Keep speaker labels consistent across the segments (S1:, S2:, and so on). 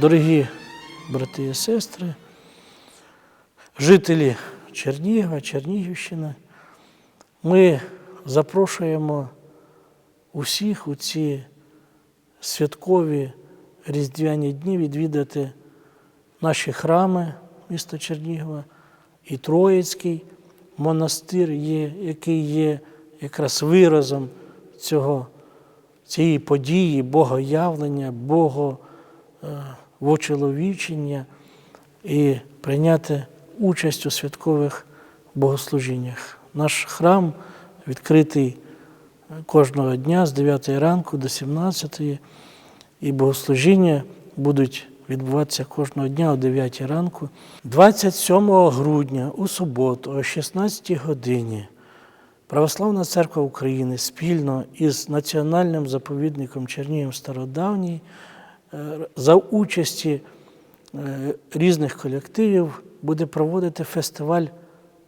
S1: Дорогі брати і сестри, жителі Чернігова, Чернігівщини, ми запрошуємо усіх у ці святкові різдвяні дні відвідати наші храми міста Чернігова і Троїцький монастир, який є якраз виразом цього, цієї події, богоявлення, Бого е, вочеловічення і прийняти участь у святкових богослужіннях. Наш храм відкритий кожного дня з 9 ранку до 17, і богослужіння будуть відбуватися кожного дня о 9 ранку. 27 грудня у суботу о 16 годині Православна церква України спільно із Національним заповідником Чернігів Стародавній е, за участі е, різних колективів буде проводити фестиваль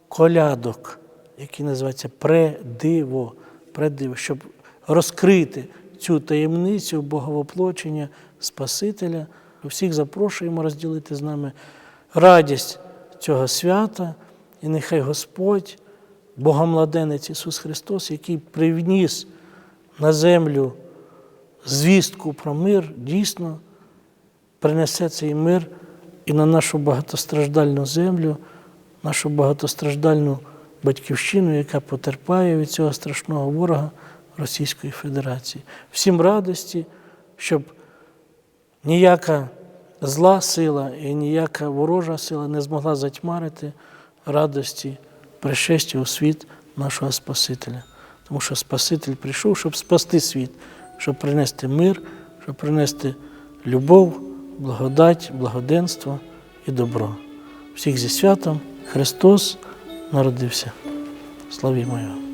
S1: колядок, який називається Предиво, Предиво, щоб розкрити цю таємницю боговоплочення Спасителя. Всіх запрошуємо розділити з нами радість цього свята, і нехай Господь, Богомладенець Ісус Христос, який привніс на землю звістку про мир, дійсно принесе цей мир і на нашу багатостраждальну землю, нашу багатостраждальну батьківщину, яка потерпає від цього страшного ворога Російської Федерації. Всім радості, щоб ніяка зла сила і ніяка ворожа сила не змогла затьмарити радості пришестя у світ нашого Спасителя. Тому що Спаситель прийшов, щоб спасти світ, щоб принести мир, щоб принести любов, благодать, благоденство і добро. Всіх зі святом Христос народився. Слава Його!